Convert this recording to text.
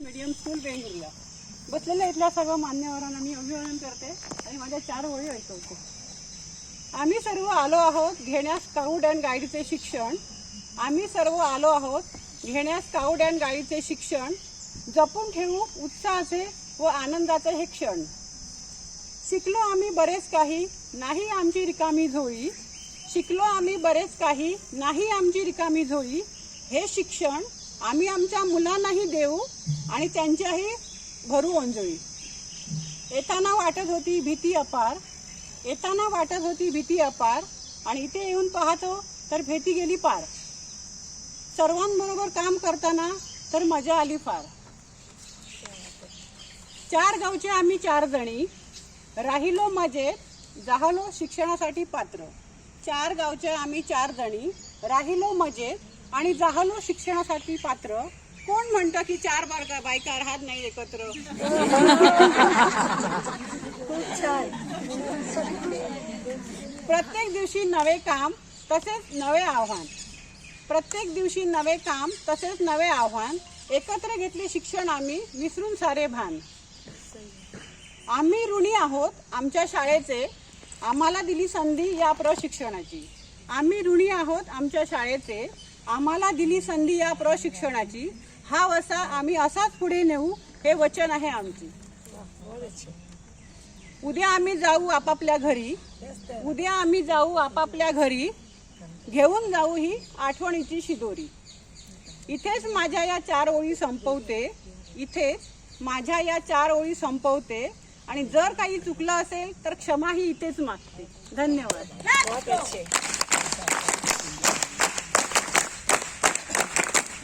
Medium school Vengurla बसलेल्या इथल्या सगळ्या मान्यवरांना मी अभिवादन करते आणि माझ्या चार ओळी ऐकवते. आम्ही सर्व आलो आहोत घेण्यास स्काउट अँड गाईडचे शिक्षण. आम्ही सर्व आलो आहोत घेण्यास स्काउट अँड गाईडचे शिक्षण. जपून ठेवू उत्साहाचे व आनंदाचे हे क्षण. शिकलो आम्ही बरेच काही नाही आमची रिकामी झोळी. शिकलो आम्ही बरेच काही नाही आमची रिकामी झोळी. हे शिक्षण आम्ही आमच्या मुलांनाही देऊ. आणि त्यांच्याही भरू अंजळी येताना वाटत होती भीती अपार. येताना वाटत होती भीती अपार. आणि इथे येऊन पाहतो तर भीती गेली पार. सर्वांबरोबर काम करताना तर मजा आली फार. चार गावचे आम्ही चार जणी. राहिलो मजेत जाहलो शिक्षणासाठी पात्र. चार गावचे आम्ही चार जणी. राहिलो मजेत आणि जाहलो शिक्षणासाठी पात्र. कोण म्हणतं की चार बारका बायका राहत नाही एकत्र? प्रत्येक दिवशी नवे काम तसेच नवे आव्हान. प्रत्येक दिवशी नवे काम तसेच नवे आव्हान. एकत्र घेतले शिक्षण आम्ही विसरून सारे भान. आम्ही ऋणी आहोत आमच्या शाळेचे. आम्हाला दिली संधी या प्रशिक्षणाची. आम्ही ऋणी आहोत आमच्या शाळेचे. आम्हाला दिली संधी या प्रशिक्षणाची. हा वसा आम्ही असाच पुढे नेऊ हे वचन आहे आमची. उद्या आम्ही जाऊ आपापल्या घरी. उद्या आम्ही जाऊ आपापल्या घरी. घेऊन जाऊ ही आठवणीची शिदोरी. इथेच माझ्या या चार ओळी संपवते. इथेच माझ्या या चार ओळी संपवते. आणि जर काही चुकलं असेल तर क्षमाही इथेच मागते. धन्यवाद.